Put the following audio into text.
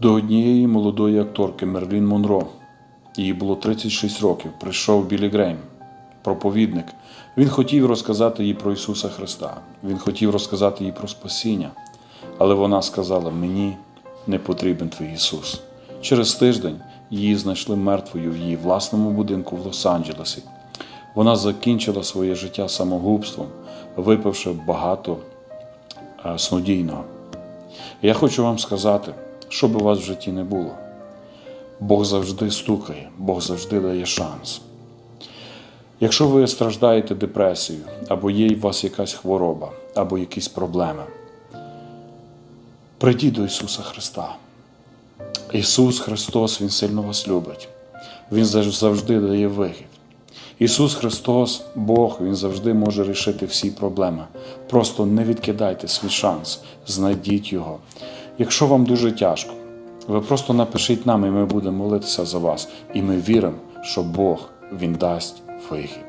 До однієї молодої акторки Мерлін Монро. Їй було 36 років. Прийшов Білі Грейм, проповідник. Він хотів розказати їй про Ісуса Христа. Він хотів розказати їй про спасіння. Але вона сказала: Мені не потрібен твій Ісус. Через тиждень її знайшли мертвою в її власному будинку в Лос-Анджелесі. Вона закінчила своє життя самогубством, випивши багато е, снодійного. Я хочу вам сказати, що би у вас в житті не було. Бог завжди стукає, Бог завжди дає шанс. Якщо ви страждаєте депресією, або є у вас якась хвороба, або якісь проблеми, прийдіть до Ісуса Христа. Ісус Христос, Він сильно вас любить. Він завжди дає вихід. Ісус Христос, Бог, Він завжди може рішити всі проблеми. Просто не відкидайте свій шанс, знайдіть Його. Якщо вам дуже тяжко, ви просто напишіть нам, і ми будемо молитися за вас. І ми віримо, що Бог Він дасть вихід.